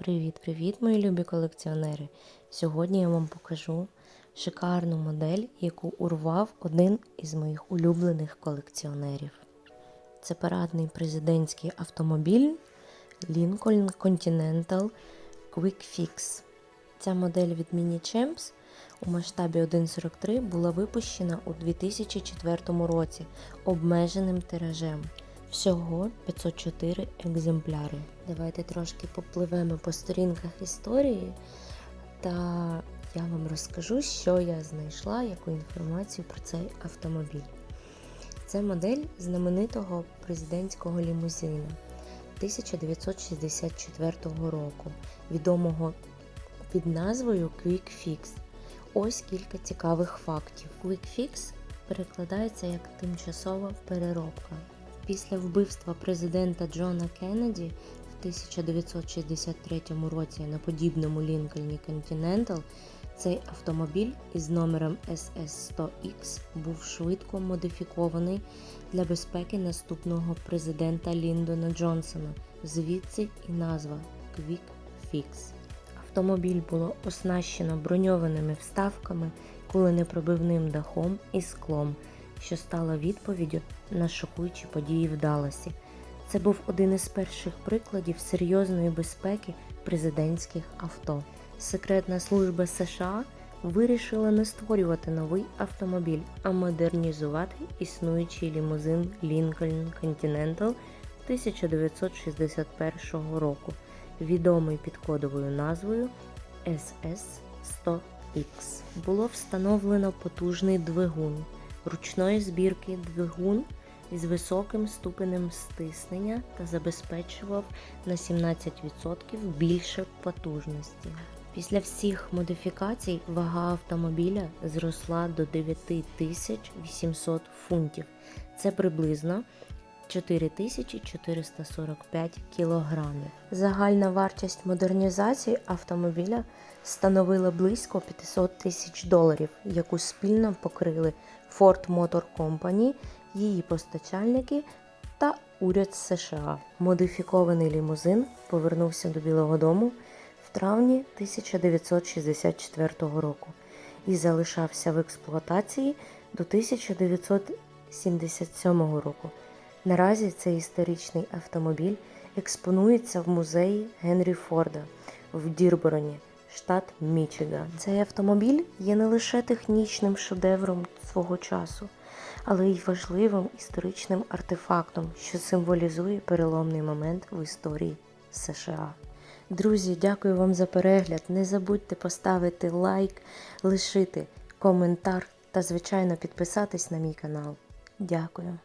Привіт-привіт, мої любі колекціонери! Сьогодні я вам покажу шикарну модель, яку урвав один із моїх улюблених колекціонерів. Це парадний президентський автомобіль Lincoln Continental Quick Fix. Ця модель від Mini Champs у масштабі 1.43 була випущена у 2004 році обмеженим тиражем. Всього 504 екземпляри. Давайте трошки попливемо по сторінках історії, та я вам розкажу, що я знайшла, яку інформацію про цей автомобіль. Це модель знаменитого президентського лімузина 1964 року, відомого під назвою Quick Fix. Ось кілька цікавих фактів. Quick Fix перекладається як тимчасова переробка. Після вбивства президента Джона Кеннеді в 1963 році на подібному Лінкольні Continental цей автомобіль із номером SS100X був швидко модифікований для безпеки наступного президента Ліндона Джонсона. Звідси і назва Quick Fix. Автомобіль було оснащено броньованими вставками, куленепробивним дахом і склом що стало відповіддю на шокуючі події в Далласі. Це був один із перших прикладів серйозної безпеки президентських авто. Секретна служба США вирішила не створювати новий автомобіль, а модернізувати існуючий лімузин Lincoln Continental 1961 року, відомий під кодовою назвою SS100X. Було встановлено потужний двигун ручної збірки двигун із високим ступенем стиснення та забезпечував на 17% більше потужності. Після всіх модифікацій вага автомобіля зросла до 9800 фунтів. Це приблизно 4445 кілограмів. Загальна вартість модернізації автомобіля становила близько 500 тисяч доларів, яку спільно покрили Ford Motor Company, її постачальники та уряд США. Модифікований лімузин повернувся до Білого Дому в травні 1964 року і залишався в експлуатації до 1977 року. Наразі цей історичний автомобіль експонується в музеї Генрі Форда в Дірбороні, штат Мічиган. Цей автомобіль є не лише технічним шедевром свого часу, але й важливим історичним артефактом, що символізує переломний момент в історії США. Друзі, дякую вам за перегляд. Не забудьте поставити лайк, лишити коментар та, звичайно, підписатись на мій канал. Дякую.